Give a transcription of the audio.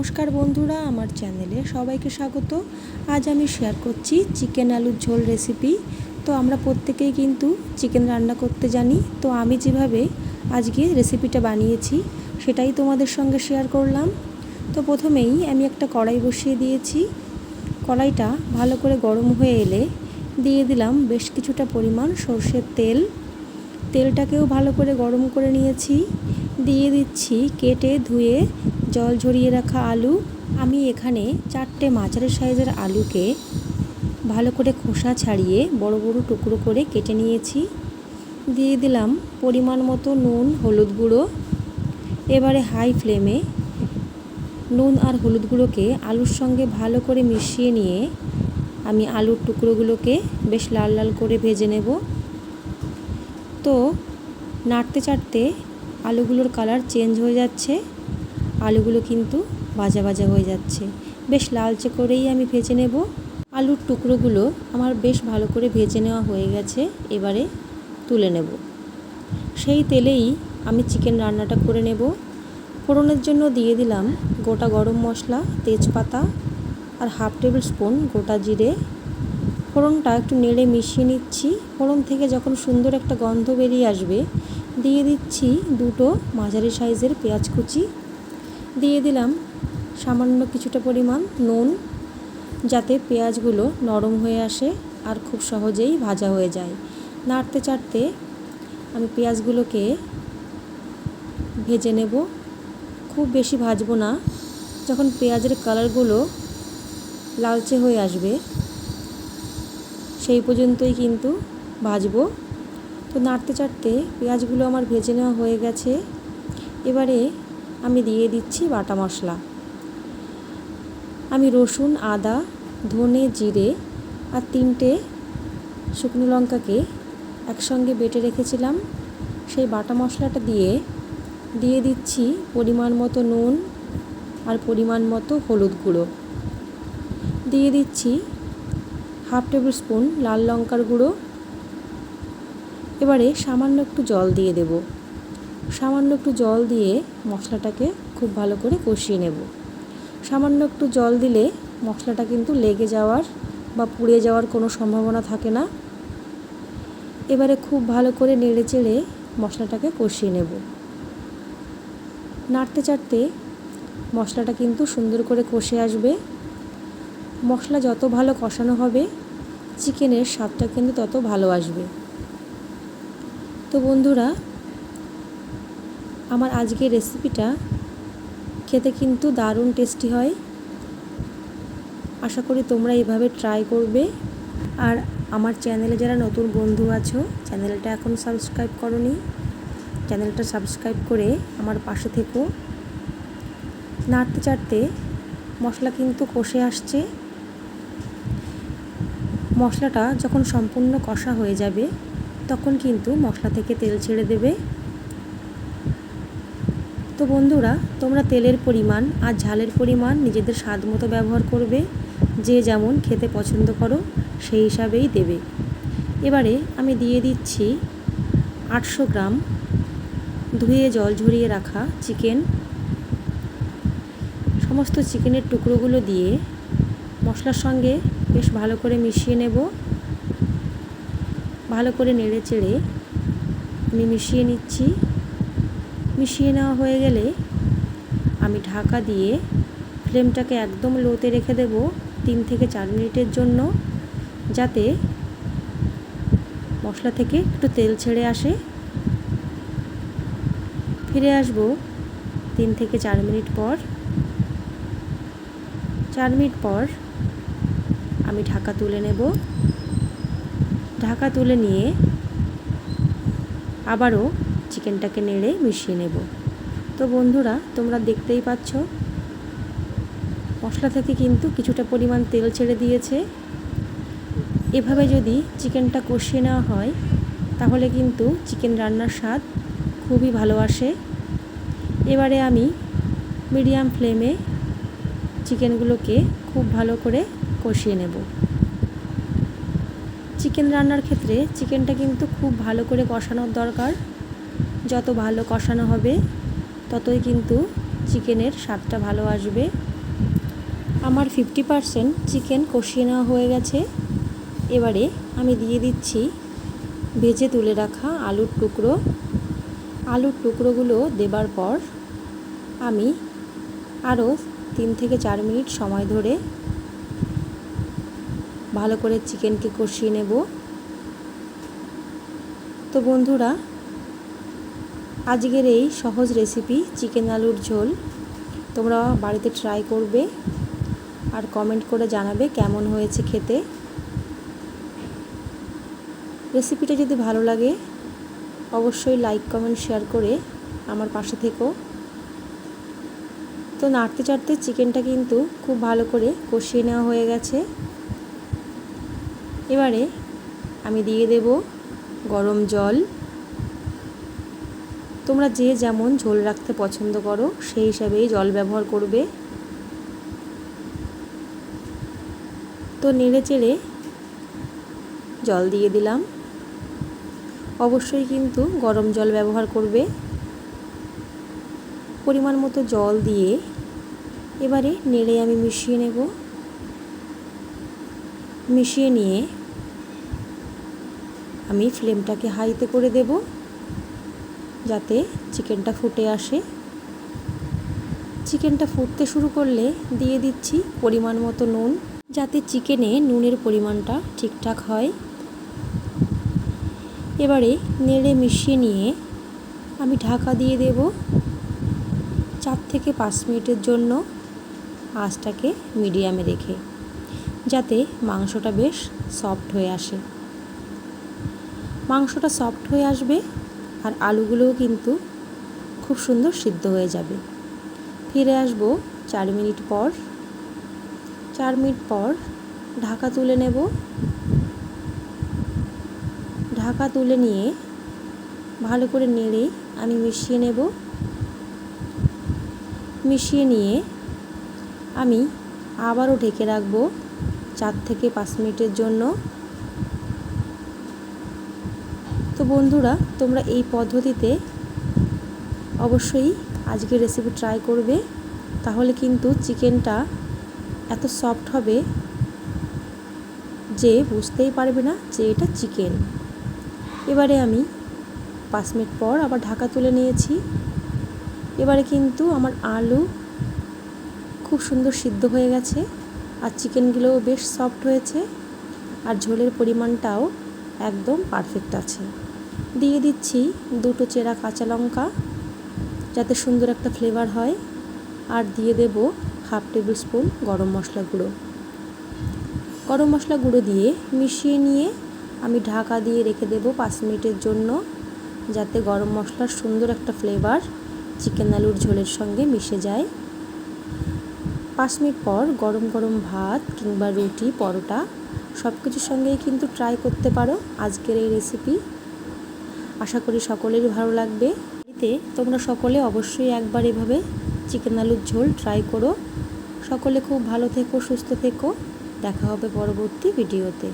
নমস্কার বন্ধুরা, আমার চ্যানেলে সবাইকে স্বাগত। আজ আমি শেয়ার করছি চিকেন আলুর ঝোল রেসিপি তো আমরা প্রত্যেকেই কিন্তু চিকেন রান্না করতে জানি। তো আমি যেভাবে আজকে রেসিপিটা বানিয়েছি, সেটাই তোমাদের সঙ্গে শেয়ার করলাম। তো প্রথমেই আমি একটা কড়াই বসিয়ে দিয়েছি। কড়াইটা ভালো করে গরম হয়ে এলে দিয়ে দিলাম বেশ কিছুটা পরিমাণ সর্ষের তেল। তেলটাকেও ভালো করে গরম করে নিয়েছি। দিয়ে দিচ্ছি কেটে ধুয়ে জল ঝরিয়ে রাখা আলু। আমি এখানে চারটে মাঝারি সাইজের আলুকে ভালো করে খোসা ছাড়িয়ে বড় বড় টুকরো করে কেটে নিয়েছি। দিয়ে দিলাম পরিমাণ মতো নুন, হলুদ গুঁড়ো। এবারে হাই ফ্লেমে নুন আর হলুদ গুঁড়োকে আলুর সঙ্গে ভালো করে মিশিয়ে নিয়ে আমি আলুর টুকরোগুলোকে বেশ লাল লাল করে ভেজে নেব। তো নাড়তে চাড়তে আলুগুলোর কালার চেঞ্জ হয়ে যাচ্ছে। আলুগুলো কিন্তু ভাজা ভাজা হয়ে যাচ্ছে। বেশ লালচে করেই আমি ভেজে নেব। আলুর টুকরোগুলো আমার বেশ ভালো করে ভেজে নেওয়া হয়ে গেছে, এবারে তুলে নেব। সেই তেলেই আমি চিকেন রান্নাটা করে নেব। ফোড়নের জন্য দিয়ে দিলাম গোটা গরম মশলা, তেজপাতা আর হাফ টেবিল স্পুন গোটা জিরে। ফোড়নটা একটু নেড়ে মিশিয়ে নিচ্ছি। ফোড়ন থেকে যখন সুন্দর একটা গন্ধ বেরিয়ে আসবে, দিয়ে দিচ্ছি দুটো মাঝারি সাইজের পেঁয়াজ কুচি। দিয়ে দিলাম সামান্য কিছুটা পরিমাণ নুন, যাতে পেঁয়াজগুলো নরম হয়ে আসে আর খুব সহজেই ভাজা হয়ে যায়। নাড়তে চাড়তে আমি পেঁয়াজগুলোকে ভেজে নেব। খুব বেশি ভাজবো না, যখন পেঁয়াজের কালারগুলো লালচে হয়ে আসবে, সেই পর্যন্তই কিন্তু ভাজবো। তো নাড়তে চাড়তে পেঁয়াজগুলো আমার ভেজে নেওয়া হয়ে গেছে। এবারে আমি দিয়ে দিচ্ছি বাটা মশলা। আমি রসুন, আদা, ধনে, জিরে আর তিনটে শুকনো লঙ্কাকে একসঙ্গে বেটে রেখেছিলাম। সেই বাটা মশলাটা দিয়ে দিয়ে দিচ্ছি পরিমাণ মতো নুন আর পরিমাণ মতো হলুদ গুঁড়ো। দিয়ে দিচ্ছি হাফ টেবিল স্পুন লাল লঙ্কার গুঁড়ো। এবারে সামান্য একটু জল দিয়ে দেব। সামান্য একটু জল দিয়ে মশলাটাকে খুব ভালো করে কষিয়ে নেব। সামান্য একটু জল দিলে মশলাটা কিন্তু লেগে যাওয়ার বা পুড়ে যাওয়ার কোনো সম্ভাবনা থাকে না। এবারে খুব ভালো করে নেড়ে চেড়ে মশলাটাকে কষিয়ে নেব। নাড়তে চাড়তে মশলাটা কিন্তু সুন্দর করে কষে আসবে। মশলা যত ভালো কষানো হবে, চিকেনের স্বাদটা কিন্তু তত ভালো আসবে। তো বন্ধুরা আমার আজকের রেসিপিটা খেতে কিন্তু দারুণ টেস্টি হয়। আশা করি তোমরা এভাবে ট্রাই করবে। আর আমার চ্যানেলে যারা নতুন বন্ধু আছো চ্যানেলটা এখন সাবস্ক্রাইব করনি চ্যানেলটা সাবস্ক্রাইব করে আমার পাশে থেকো। নাড়তে চাড়তে মশলা কিন্তু কষে আসছে। মশলাটা যখন সম্পূর্ণ কষা হয়ে যাবে, তখন কিন্তু মশলা থেকে তেল ছেড়ে দেবে। তো বন্ধুরা, তোমরা তেলের পরিমাণ আর ঝালের পরিমাণ নিজেদের স্বাদ মতো ব্যবহার করবে। যে যেমন খেতে পছন্দ করো, সেই হিসাবেই দেবে। এবারে আমি দিয়ে দিচ্ছি আটশো গ্রাম ধুয়ে জল ঝরিয়ে রাখা চিকেন। সমস্ত চিকেনের টুকরোগুলো দিয়ে মশলার সঙ্গে বেশ ভালো করে মিশিয়ে নেব। ভালো করে নেড়ে চেড়ে আমি মিশিয়ে নিচ্ছি। মিশিয়ে নেওয়া হয়ে গেলে আমি ঢাকা দিয়ে ফ্লেমটাকে একদম লোতে রেখে দেব তিন থেকে চার মিনিটের জন্য, যাতে মশলা থেকে একটু তেল ছেড়ে আসে। ফিরে আসব তিন থেকে চার মিনিট পর। চার মিনিট পর আমি ঢাকা তুলে নেব। ঢাকা তুলে নিয়ে আবারও চিকেনটাকে নেড়ে মিশিয়ে নেব। তো বন্ধুরা, তোমরা দেখতেই পাচ্ছ, মশলা থেকে কিন্তু কিছুটা পরিমাণ তেল ছেড়ে দিয়েছে। এভাবে যদি চিকেনটা কষিয়ে নেওয়া হয়, তাহলে কিন্তু চিকেন রান্নার স্বাদ খুবই ভালো আসে। এবারে আমি মিডিয়াম ফ্লেমে চিকেনগুলোকে খুব ভালো করে কষিয়ে নেব। চিকেন রান্নার ক্ষেত্রে চিকেনটা কিন্তু খুব ভালো করে কষানোর দরকার। যত ভালো কষানো হবে, ততই কিন্তু চিকেনের স্বাদটা ভালো আসবে। আমার ফিফটি পারসেন্ট চিকেন কষিয়ে নেওয়া হয়ে গেছে। এবারে আমি দিয়ে দিচ্ছি ভেজে তুলে রাখা আলুর টুকরো। আলুর টুকরোগুলো দেবার পর আমি আরও তিন থেকে চার মিনিট সময় ধরে ভালো করে চিকেনকে কষিয়ে নেব। তো বন্ধুরা আজকের এই সহজ রেসিপি চিকেন আলুর ঝোল। তোমরা বাড়িতে ট্রাই করবে আর কমেন্ট করে জানাবে কেমন হয়েছে খেতে। রেসিপিটা যদি ভালো লাগে, অবশ্যই লাইক কমেন্ট শেয়ার করে আমার পাশে থেকো। তো নাড়তে চাড়তে চিকেনটা কিন্তু খুব ভালো করে কষিয়ে নেওয়া হয়ে গেছে। এবারে আমি দিয়ে দেব গরম জল। তোমরা যে যেমন ঝোল রাখতে পছন্দ করো, সেই হিসাবেই জল ব্যবহার করবে। তো নেড়ে চেড়ে জল দিয়ে দিলাম। অবশ্যই কিন্তু গরম জল ব্যবহার করবে। পরিমাণ মতো জল দিয়ে এবারে নেড়ে আমি মিশিয়ে নেব। মিশিয়ে নিয়ে আমি ফ্লেমটাকে হাইতে করে দেব। যাতে চিকেনটা ফুটে আসে। চিকেনটা ফুটতে শুরু করলে দিয়ে দিচ্ছি পরিমাণ মতো নুন, যাতে চিকেনে নুনের পরিমাণটা ঠিকঠাক হয়। এবারে নেড়ে মিশিয়ে নিয়ে আমি ঢাকা দিয়ে দেব চার থেকে পাঁচ মিনিটের জন্য আঁচটাকে মিডিয়ামে রেখে, যাতে মাংসটা বেশ সফট হয়ে আসে। মাংসটা সফট হয়ে আসবে আর আলুগুলোও কিন্তু খুব সুন্দর সিদ্ধ হয়ে যাবে। ফিরে আসব চার মিনিট পর। চার মিনিট পর ঢাকা তুলে নেব। ঢাকা তুলে নিয়ে ভালো করে নেড়ে আমি মিশিয়ে নেব। মিশিয়ে নিয়ে আমি আবারও ঢেকে রাখব চার থেকে পাঁচ মিনিটের জন্য। তো বন্ধুরা, তোমরা এই পদ্ধতিতে অবশ্যই আজকে রেসিপি ট্রাই করবে। তাহলে কিন্তু চিকেনটা এত সফট হবে যে বুঝতেই পারবে না যে এটা চিকেন এবারে আমি পাঁচ মিনিট পর আবার ঢাকা তুলে নিয়েছি। এবারে কিন্তু আমার আলু খুব সুন্দর সিদ্ধ হয়ে গেছে আর চিকেনগুলোও বেশ সফট হয়েছে আর ঝোলের পরিমাণটাও একদম পারফেক্ট আছে। দিয়ে দিচ্ছি দুটো চেরা কাঁচা লঙ্কা, যাতে সুন্দর একটা ফ্লেভার হয়। আর দিয়ে দেব হাফ টেবিল স্পুন গরম মশলা গুঁড়ো। গরম মশলা গুঁড়ো দিয়ে মিশিয়ে নিয়ে আমি ঢাকা দিয়ে রেখে দেব পাঁচ মিনিটের জন্য, যাতে গরম মশলার সুন্দর একটা ফ্লেভার চিকেন আলুর ঝোলের সঙ্গে মিশে যায়। পাঁচ মিনিট পর গরম গরম ভাত কিংবা রুটি, পরোটা সব কিছুর সঙ্গেই কিন্তু ট্রাই করতে পারো। আজকের এই রেসিপি আশা করি সকলেরই ভালো লাগবে। এতে তোমরা সকলে অবশ্যই একবার এভাবে চিকেন আলুর ঝোল ট্রাই করো। সকলে খুব ভালো থেকো, সুস্থ থেকো। দেখা হবে পরবর্তী ভিডিওতে।